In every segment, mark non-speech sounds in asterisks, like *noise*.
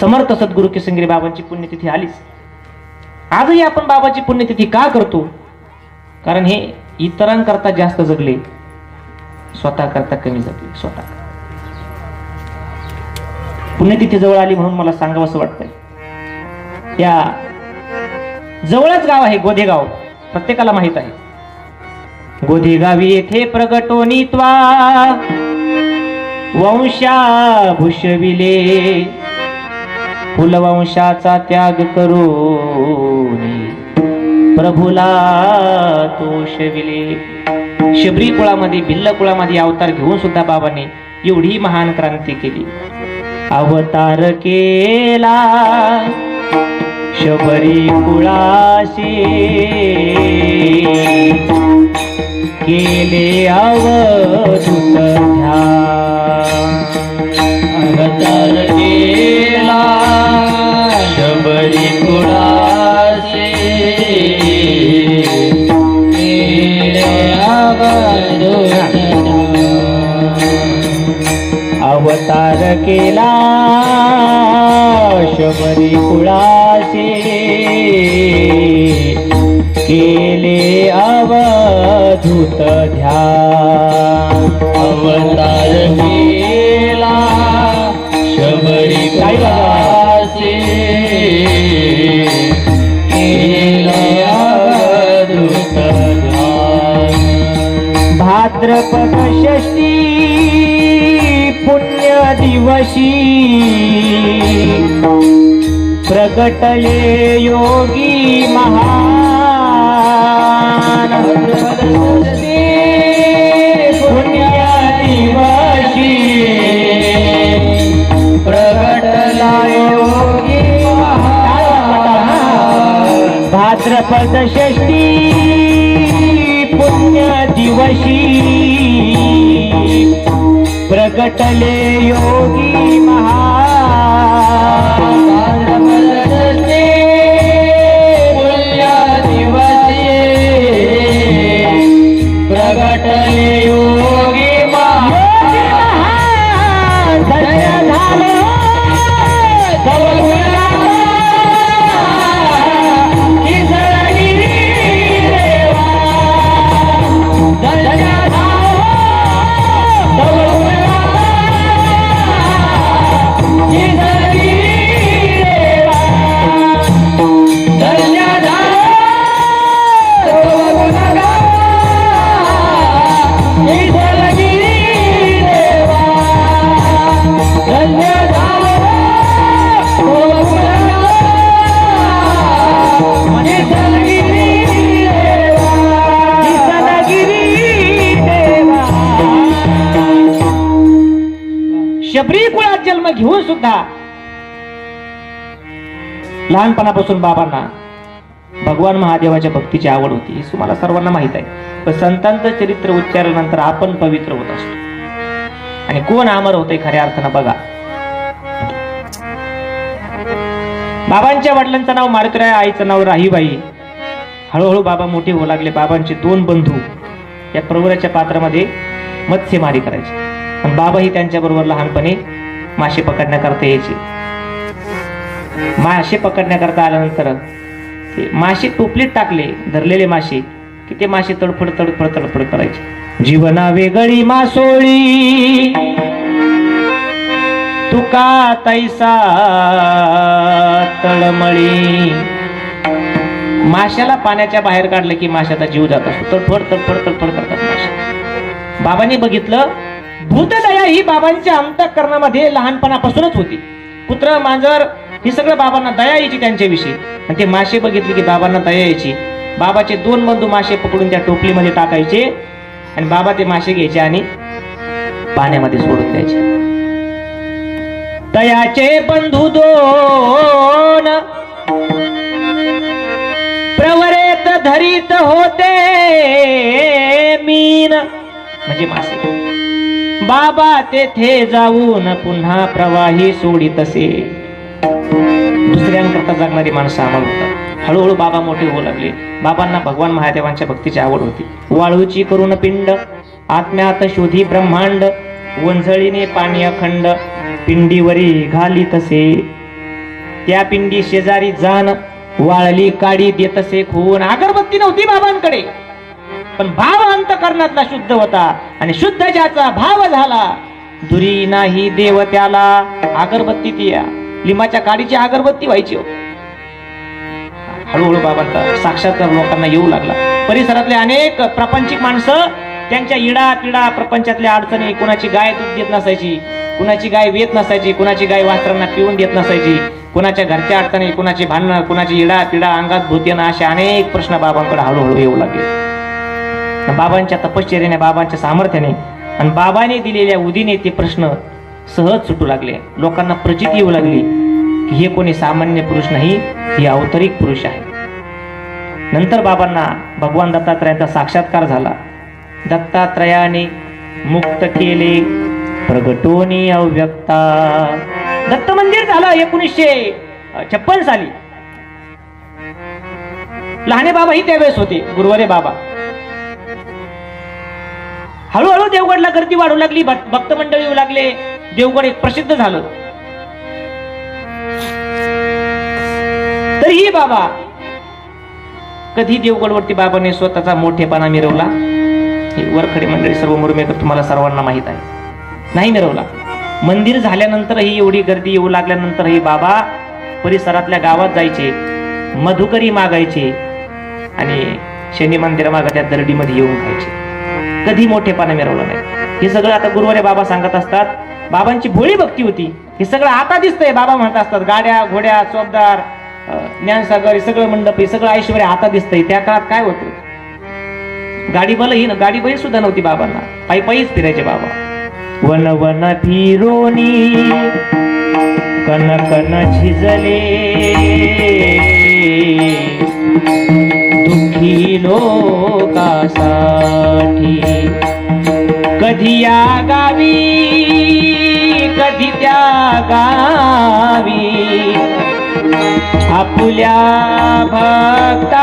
समर्थ सद्गुरू किसनगिरी बाबांची पुण्यतिथी आलीच. आजही आपण बाबाची पुण्यतिथी का करतो? कारण हे इतरांकरता जास्त जगले स्वतः करता कमी जगले स्वतः. पुण्यतिथी जवळ आली म्हणून मला सांगावं असं वाटतंय. त्या जवळच गाव आहे गोधेगाव प्रत्येकाला माहीत आहे. गोधेगावी येथे प्रगटोनित्वा वंशा भूषविले कुलवंशाचा त्याग करून प्रभूला तोषविले शबरी कुळामध्ये भिल्ल कुळामध्ये अवतार घेऊन सुद्धा बाबांनी एवढी महान क्रांती केली. अवतार केला. शबरी कुळाशी केले अवधूत अवतार केला शबरी कुळासे केले अवतार केला शबरी कुळासे अवधूत ध्या अवतार केला शबरी कैलासे भाद्रपद षष्टी पुण्य दिवशी प्रगटले योगी महान. भाद्रपद षष्टी पुण्य दिवशी. प्रगटले योगी महा लहानपणापासून बाबांना भगवान महादेवाच्या भक्तीची आवड होती हे तुम्हाला सर्वांना माहीत आहे. पण संतांचं चरित्र उच्चारल्यानंतर आपण पवित्र होत असतो. आणि कोण अमर होतंय खऱ्या अर्थानं बघा. बाबांच्या वडिलांचं नाव मारुतराय आईचं नाव राहीबाई. हळूहळू बाबा मोठे होऊ लागले. बाबांचे दोन बंधू या प्रवराच्या पात्रामध्ये मत्स्यमारी करायचे. पण बाबाही त्यांच्या बरोबर लहानपणी मासे पकडण्याकरता यायचे. मासे पकडण्याकरता आल्यानंतर ते मासे टोपलीत टाकले धरलेले मासे की ते मासे तडफड तडफड तडफड करायचे. जीवना वेगळी मासोळी. तुका तैसा तळमळी. माशाला पाण्याच्या बाहेर काढलं की माशाचा जीव जात असतो तडफड तडफड तडफड करतात मासे. बाबांनी बघितलं भूतदया ही बाबांच्या अंतःकरणामध्ये लहानपणापासूनच होती. कुत्र मांजर हे सगळं बाबांना दया यायची त्यांच्याविषयी. आणि ते मासे बघितले की बाबांना दया यायची. बाबाचे दोन बंधू मासे पकडून त्या टोपलीमध्ये टाकायचे आणि बाबा ते मासे घ्यायचे आणि पाण्यामध्ये सोडून द्यायचे. दयाचे बंधू दोन प्रवरेत धरीत होते मीन. म्हणजे मासे. बाबा तेथे जाऊन पुन्हा प्रवाही सोडित असे. दुसऱ्यांकरता जगणारी माणसं आम्हाला होतात. हळूहळू बाबा मोठे होऊ लागले. बाबांना भगवान महादेवांच्या भक्तीची आवड होती. वाळूची करून पिंड आत्म्यात शोधी ब्रह्मांड वंजळीने पाणी अखंड पिंडीवरी घाली तसे. त्या पिंडी शेजारी जाण वाळली काडी देतसे खून. अगरबत्ती नव्हती बाबांकडे. पण भाव अंतकरणातला शुद्ध होता आणि शुद्ध ज्याचा भाव झाला दुरी नाही देव त्याला. अगरबत्ती ती या. लिंबाच्या काडीची अगरबत्ती व्हायची हो. हळूहळू बाबांचा साक्षात्कार लोकांना येऊ लागला. परिसरातले अनेक प्रापंचिक माणसं त्यांच्या इडा पिडा प्रपंचातल्या अडचणी कुणाची गाय दूध देत नसायची कुणाची गाय वेत नसायची कुणाची गाय वास्त्रांना पिऊन देत नसायची कुणाच्या घरच्या अडचणी कुणाची भांडणं कुणाची इडा पिडा अंगात भूतेनं असे अनेक प्रश्न बाबांकडे हळूहळू येऊ लागले. बाबांच्या तपश्चर्याने बाबांच्या सामर्थ्याने आणि बाबाने दिलेल्या उदीने ते प्रश्न सहज सुटू लागले. लोकांना प्रचिती येऊ लागली की हे कोणी सामान्य पुरुष नाही हे अवतरिक पुरुष आहे. नंतर बाबांना भगवान दत्तात्रयाचा साक्षात्कार झाला. दत्तात्रयाने मुक्त केले. प्रगटोनी अव्यक्ता. दत्त मंदिर झालं एकोणीसशे छप्पन साली. लहाने बाबा ही त्यावेळेस होते गुरुवारे बाबा. हळूहळू देवगडला गर्दी वाढू लागली भक्त मंडळी येऊ लागले. देवगड एक प्रसिद्ध झालं. तरीही बाबा कधी देवगडवरती बाबाने स्वतःचा मोठेपणा मिरवला? हे वरखडे मंडळी सर्व मुरमेकर तुम्हाला सर्वांना माहीत आहे. नाही मिरवला. मंदिर झाल्यानंतरही एवढी गर्दी येऊ लागल्यानंतरही बाबा परिसरातल्या गावात जायचे मधुकरी मागायचे आणि शनी मंदिर त्या दरडीमध्ये येऊन खायचे. कधी मोठेपणा मिरवला नाही. हे सगळं आता गुरुवारे बाबा सांगत असतात. बाबांची भोळी भक्ती होती. हे सगळं आता दिसतंय. बाबा म्हणत असतात गाड्या घोड्या चोपदार ज्ञानसागर हे सगळं मंडप हे सगळं ऐश्वर आता दिसतंय. त्या काळात काय होतं? गाडी बल ही गाडी बैल सुद्धा नव्हती बाबांना. पायी पायीच फिरायचे बाबा. वन वन फिरोनी कन कन झिजले. काही लोकासाठी. कधी या गावी कधी त्या गावी आपल्या भक्तासाठी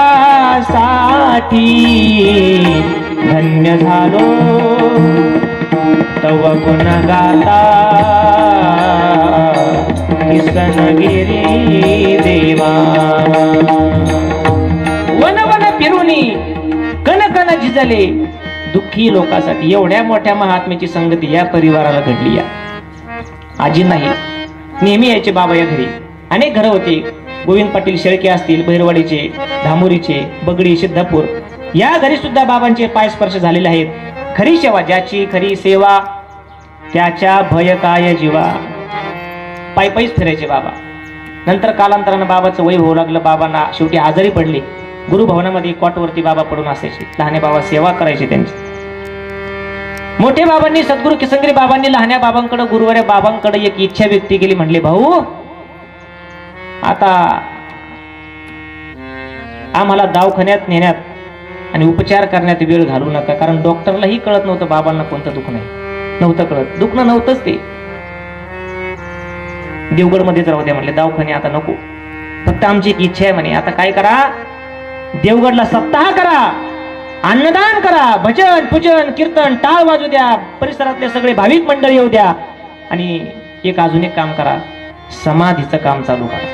धन्य झालो. तव गुण गाता किसनगिरी देवा. कन झाले? दुःखी लोकांसाठी एवढ्या मोठ्या महात्म्याची संगती या परिवाराला घडली या. आजी नाही. नेहमी यायचे बाबा या घरी. अनेक घरं होते. गोविंद पाटील शेळके असतील बहिरवाडीचे धामोरीचे बगडी सिद्धापूर. या घरी सुद्धा बाबांचे पाय स्पर्श झालेले आहेत. खरी सेवा ज्याची खरी सेवा त्याच्या भय काय जीवा. पायी फिरायचे बाबा. नंतर कालांतरानं बाबाचं वय होऊ लागलं. बाबांना शेवटी आजारी पडले. गुरुभवनामध्ये कॉटवरती बाबा पडून असायचे. लहाने बाबा सेवा करायचे त्यांची. मोठे बाबांनी सद्गुरु किसनगिरी बाबांनी लहान्या बाबांकडे गुरुवाऱ्या बाबांकडे एक इच्छा व्यक्त केली. म्हणले भाऊ आता आम्हाला दवाखान्यात नेण्यात आणि उपचार करण्यात वेळ घालू नका. कारण डॉक्टरलाही कळत नव्हतं बाबांना कोणतं दुखणं नाही नव्हतं कळत. दुखणं नव्हतंच ते. देवगडमध्येच राहू द्या म्हणले दवाखाने आता नको. फक्त आमची एक इच्छा आहे म्हणे. आता काय करा? देवगडला सप्ताह करा अन्नदान करा भजन पूजन कीर्तन टाळ वाजू द्या परिसरातले सगळे भाविक मंडळ येऊ द्या आणि एक अजून एक काम करा समाधीचं काम चालू करा.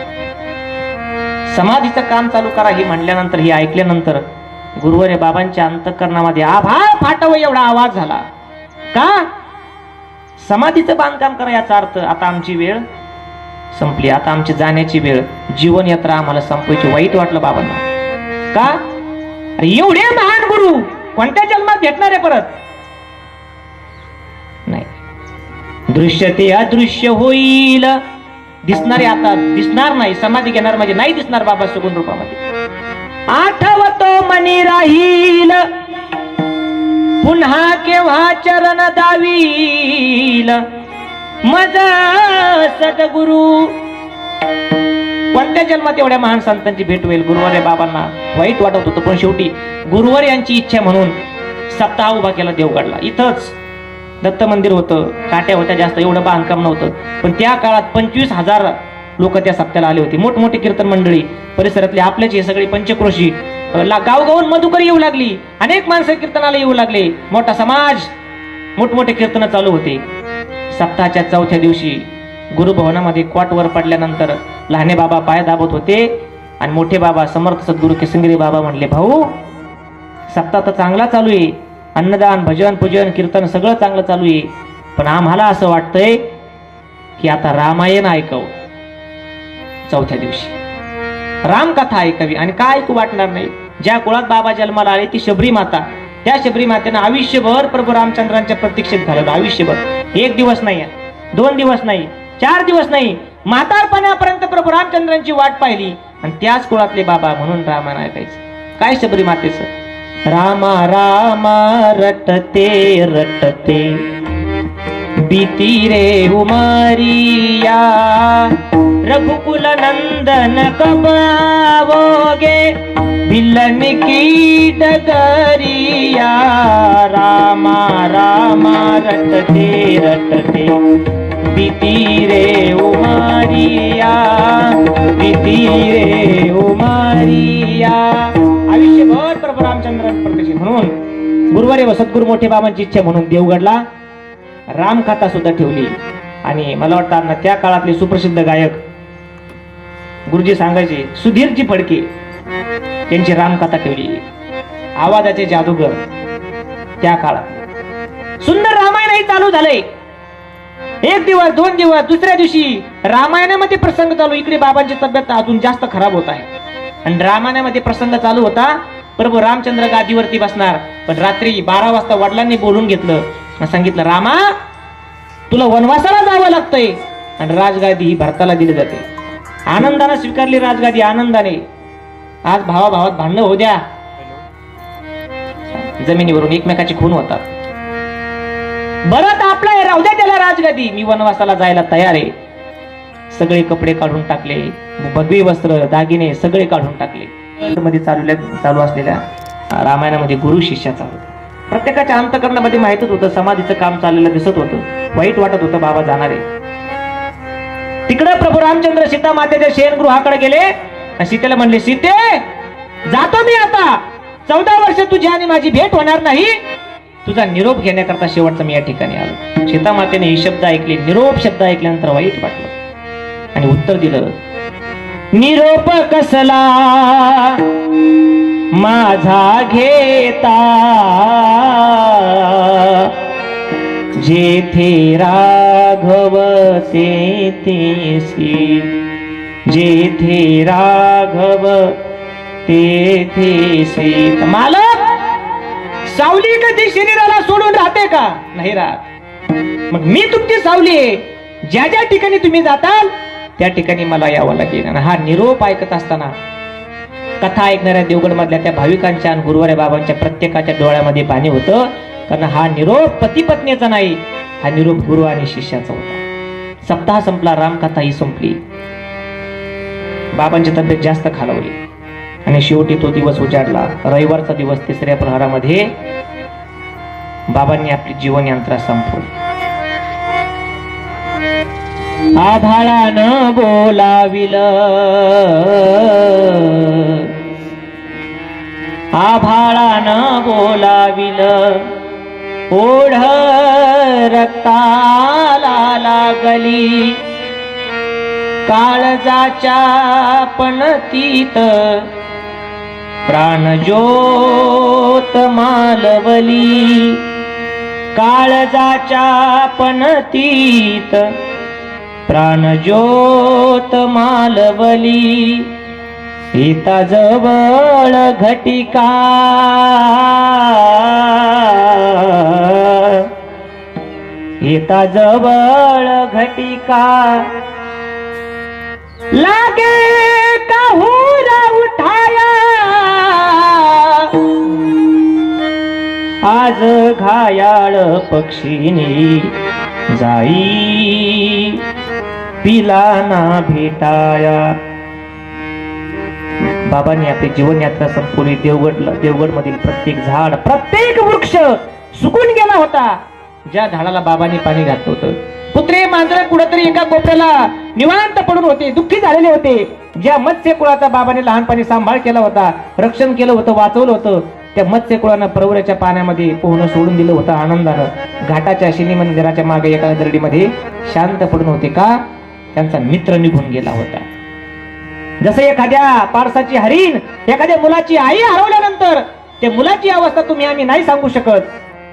समाधीचं काम चालू करा हे म्हणल्यानंतर हे ऐकल्यानंतर गुरुवारे बाबांच्या अंतकरणामध्ये आभाळ फाटव एवढा आवाज झाला. का? समाधीचं बांधकाम करा याचा अर्थ आता आमची वेळ संपली. आता आमची जाण्याची वेळ जीवनयात्रा आम्हाला संपवायची वाईट वाटलं बाबांना. का? एवढे महान गुरु कोणत्या जन्मात भेटणार आहे परत? नाही. दृश्य ते अदृश्य होईल. दिसणारे आता दिसणार नाही समाधी घेणार म्हणजे नाही दिसणार बाबा सुगुण रूपामध्ये. आठवतो मनी राहील. पुन्हा केव्हा चरण दावील. मज सदगुरु. कोणत्या जन्मात एवढ्या महान संतांची भेट होईल. गुरुवारे बाबांना वाईट वाटत होतं पण शेवटी गुरुवार यांची इच्छा म्हणून सप्ताह उभा केला देवगडला इथंच दत्त मंदिर होतं काट्या होत्या जास्त एवढं बांधकाम नव्हतं. पण त्या काळात पंचवीस हजार लोक त्या सप्त्याला आले होते. मोठमोठी कीर्तन मंडळी परिसरातले आपल्याच हे सगळे पंचक्रोशी ला- गावगावून मधुकर येऊ लागली. अनेक माणसं कीर्तनाला येऊ लागले. मोठा समाज मोठमोठे कीर्तन चालू होते. सप्ताहाच्या चौथ्या दिवशी गुरुभवनामध्ये क्वाटवर पडल्यानंतर लहाने बाबा पाय दाबत होते आणि मोठे बाबा समर्थ सद्गुरू किसंगिरी बाबा म्हणले भाऊ सप्ताह तर चांगला चालू आहे. अन्नदान भजन पूजन कीर्तन सगळं चांगलं चालू आहे. पण आम्हाला असं वाटतंय की आता रामायण ऐकव. चौथ्या दिवशी. रामकथा ऐकावी. आणि काय ऐकू वाटणार नाही? ज्या कुळात बाबा जन्माला आले ती शबरी माता. त्या शबरी मातेनं आयुष्यभर प्रभू रामचंद्रांच्या प्रतीक्षेत घालवलं. आयुष्यभर. एक दिवस नाही दोन दिवस नाही चार दिवस नाही म्हातारपणापर्यंत प्रभू रामचंद्रांची वाट पाहिली आणि त्याच कुळातले बाबा म्हणून रामायण ऐकायचं. काय शबरी मातेच रामा रामा रटते रटते. भीती रे उमारिया रघुकुल नंदन कबावोगे भिलन की डगरिया रामा रामा रटते रटते. भीती रे उमरिया भीती रे उमरिया आयुष्यभर प्रभू रामचंद्र प्रत्यक्ष म्हणून गुरुवारी व सद्गुरु मोठे बाबांची इच्छा म्हणून देवगडला रामकथा सुद्धा ठेवली आणि मला वाटतं त्या काळातले सुप्रसिद्ध गायक गुरुजी सांगायचे सुधीरजी फडके त्यांची रामकथा ठेवली आवाजाचे जादूगर त्या काळात सुंदर रामायणही चालू झालंय. एक दिवस दोन दिवस दुसऱ्या दिवशी रामायणामध्ये प्रसंग चालू. इकडे बाबांची तब्येत अजून जास्त खराब होत आहे. आणि रामायणामध्ये प्रसंग चालू होता प्रभू रामचंद्र गादीवरती बसणार. पण रात्री बारा वाजता वडिलांनी बोलून घेतलं. सांगितलं रामा तुला वनवासाला जावं लागतंय. आणि राजगादी ही भरताला दिली जाते. आनंदाने स्वीकारली राजगादी आनंदाने. आज भावा भावात भांडणं होऊ द्या. जमिनीवरून एकमेकाची खून होतात. बरं तर आपला हे राहू द्या त्याला राजगादी. मी वनवासाला जायला तयार आहे. सगळे कपडे काढून टाकले. भगवी वस्त्र दागिने सगळे काढून टाकले. मध्ये चालू चालू असलेल्या रामायणामध्ये गुरु शिष्याचा होता. प्रत्येकाच्या अंतकरणामध्ये माहितच होतं समाधीचं काम चाललेलं दिसत होतं. वाईट वाटत होतं बाबा जाणारे तिकडे प्रभू रामचंद्र सीता मातेच्या शयनगृहाकडे गेले. सीतेला म्हणले सीते जातो मी आता. चौदा वर्ष तुझी आणि माझी भेट होणार नाही. तुझा निरोप घेण्याकरता शेवटचा मी या ठिकाणी आलो. सीतामातेने हे शब्द ऐकले निरोप शब्द ऐकल्यानंतर वाईट वाटलं. आणि उत्तर दिलं निरोप कसला? माझा घेता जेथे राघव तेथेसी जेथे राघव तेथे सीत मालक! सावली कधी शरीराला सोडून राहते का? नाही राहत. मग मी तुमची सावली आहे. ज्या ज्या ठिकाणी तुम्ही जाताल त्या ठिकाणी मला यावं लागेल. आणि हा निरोप ऐकत असताना कथा ऐकणाऱ्या देवगड मधल्या त्या भाविकांच्या आणि गुरुवारे बाबांच्या प्रत्येकाच्या डोळ्यामध्ये पाणी होतं. कारण हा निरोप पती पत्नीचा नाही हा निरोप गुरु आणि शिष्याचा होता. सप्ताह संपला रामकथा ही संपली. बाबांची तब्येत जास्त खालवली. आणि शेवटी तो दिवस उजाडला. रविवारचा दिवस तिसऱ्या प्रहारामध्ये बाबांनी आपली जीवन यंत्रा संपवली. आभाळानं बोलाविल. आभाळानं बोलाविल. ओढ रक्ताला लागली. काळजाच्या पणतीत प्राणज्योत मालवली काळजाच्या पणतीत प्राणज्योत मालवली सीता जवळ घटिका. सीता जवळ घटिका. लागे काहूरा उठाया आज घायाळ पक्षीनी जाई. पिला ना भेटाया. बाबांनी आपली जीवनयात्रा संपवली देवगड देवगड मधील प्रत्येक झाड प्रत्येक वृक्ष सुकून गेला होता. ज्या झाडाला बाबांनी पाणी घातलं होतं. कुत्रे मांजर कुठेतरी एका कोपऱ्याला निवांत पडून होते दुःखी झालेले होते. ज्या मत्स्य कुळाचा बाबाने लहानपणी सांभाळ केला होता रक्षण केलं होतं वाचवलं होतं त्या मत्स्य कुळानं प्रवऱ्याच्या पाण्यामध्ये पोहणं सोडून दिलं होतं आनंदानं. घाटाच्या शनी मंदिराच्या मागे एका दरडीमध्ये शांत पडून होते का त्यांचा मित्र निघून गेला होता. जसं एखाद्या पारसाची हरीण एखाद्या मुलाची आई हरवल्यानंतर त्या मुलाची अवस्था तुम्ही आम्ही नाही सांगू शकत.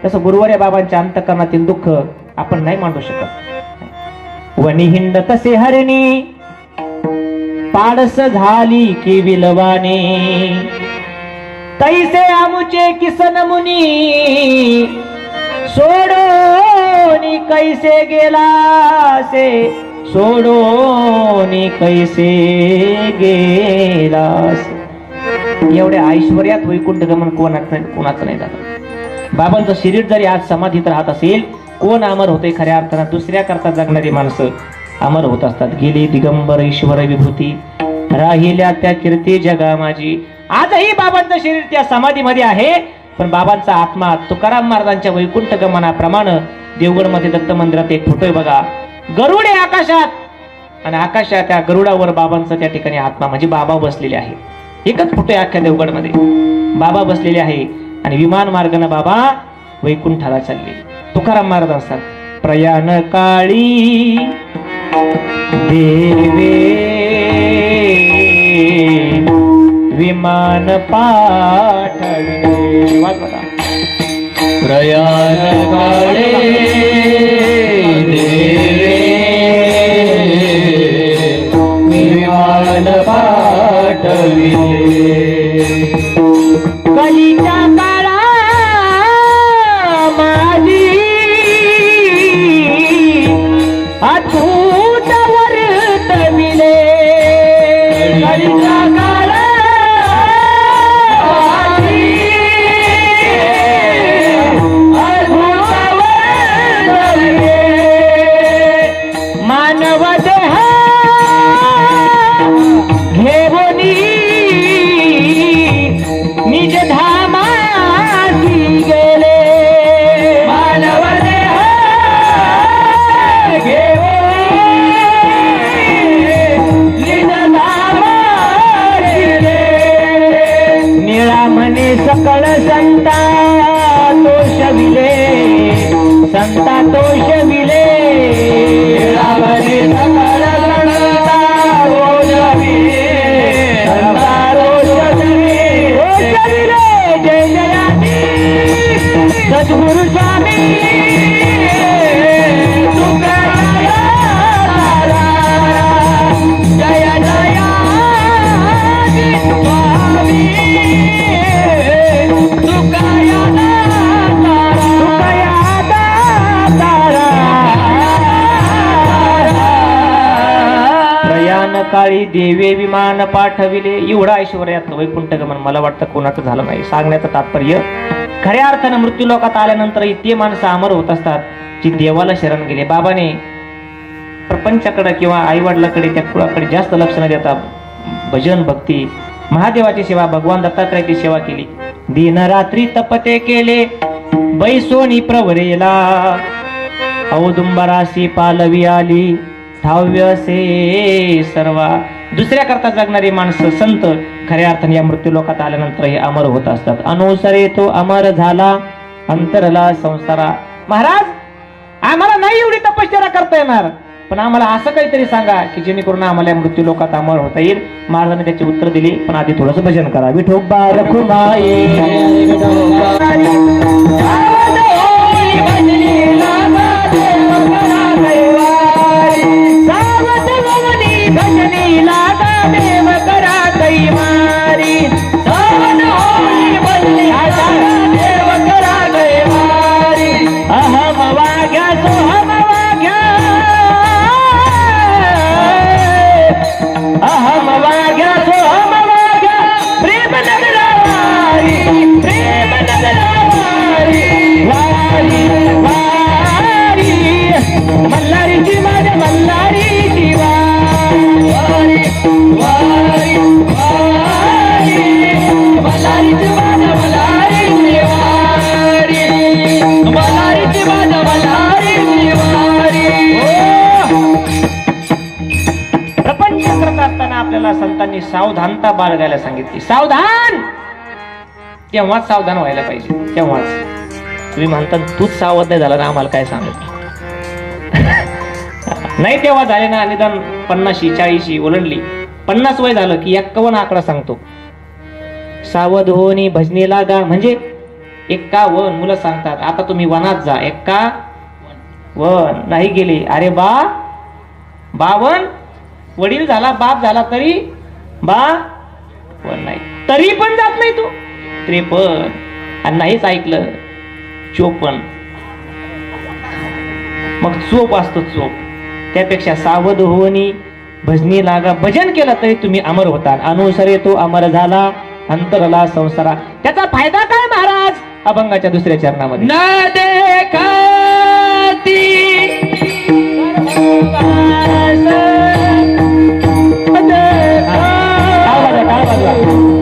तसं गुरुवारे बाबांच्या अंतकरणातील दुःख आपण नाही मांडू शकत. वनिहिंड तसे हरिणी? पाडस झाली की विलवाने. तैसे आमुचे किसन मुनी सोडोनी कैसे गेला से सोडोनी कैसे गेला एवढ्या ऐश्वर्यात वैकुंठ गमन कोणाचं कोणाचं नाही झालं बाबांचं शरीर जरी आज समाधीत राहत असेल कोण अमर होते खऱ्या अर्थानं? दुसऱ्या करता जगणारी माणसं अमर होत असतात. गेली दिगंबर ईश्वर विभूती राहिल्या त्या कीर्ती जगा माझी. आजही बाबांचं शरीर त्या समाधीमध्ये आहे. पण बाबांचा आत्मा तुकाराम महाराजांच्या वैकुंठ गमनाप्रमाणे देवगडमध्ये दत्त मंदिरात एक फोटो आहे बघा. गरुड आहे आकाशात. आणि आकाशात त्या गरुडावर बाबांचा त्या ठिकाणी आत्मा म्हणजे बाबा बसलेले आहे. एकच फोटो आहे अख्ख्या देवगडमध्ये. बाबा बसलेले आहे आणि विमान मार्गाने बाबा वैकुंठाला चालले. तुकाराम महाराज असतात प्रयाण काळी देवे विमान पाठविले प्रयाण काळे विमान पाठविले संता तोषविले प्रयाण काळी देवे विमान पाठविले. एवढा ऐश्वर्यातलं वैकुंठ गमन मला वाटतं कोणाचं झालं नाही. सांगण्याचं तात्पर्य खऱ्या अर्थानं मृत्यू लोकात आल्यानंतर इतके माणसं अमर होत असतात जी देवाला शरण गेले. बाबाने प्रपंचाकडे किंवा आईवडिलाकडे त्या कुळाकडे जास्त लक्ष न देता भजन भक्ती महादेवाची सेवा भगवान दत्तात्रयाची सेवा केली. दिन रात्री तपते केले बैसोनी प्रवरेला. औदुंबराशी पालवी आली. धाव्य से सर्वा. दुसऱ्या करता जगणारी माणसं संत खऱ्या अर्थाने या मृत्यूलोकात आल्यानंतर हे अमर होत असतात. अनुसरे तो अमर झाला अंतरला संसारा. महाराज आम्हाला नाही एवढी तपश्चर्या करता येणार. पण आम्हाला असं काहीतरी सांगा की जेणेकरून आम्हाला या मृत्यू लोकात अमर होता येईल. महाराजांनी त्याची उत्तर दिली पण आधी थोडस भजन करा. विठोबा रखुमाई. अहम आपल्याला सावधानता बाळगायला सांगितली. सावधान! तेव्हाच सावधान व्हायला पाहिजे. तेव्हाच तुम्ही म्हणता तूच सावध नाही झाला ना आम्हाला काय सांगत नाही. *laughs* तेव्हा झाले ना निदान पन्नाशी चाळीशी ओलंडली पन्नास वय झालं की एक्कावन्न आकडा सांगतो. सावध होनी भजनीला गा म्हणजे एक्कावन मुलं सांगतात. आता तुम्ही वनात जा. एक्का वन नाही गेले. अरे बा बावन. वडील झाला बाप झाला तरी बा? पण नाही. तरी पण जात नाही तू. त्रेपन्न आणि नाहीच ऐकलं. चोपन्न मग चोप असतो चोप. त्यापेक्षा सावध होनी भजनी लागा भजन केलं तरी तुम्ही अमर होता अनुसरे तो अमर झाला अंतरला संसारा. त्याचा फायदा काय महाराज? अभंगाच्या दुसऱ्या चरणामध्ये. न Thank you.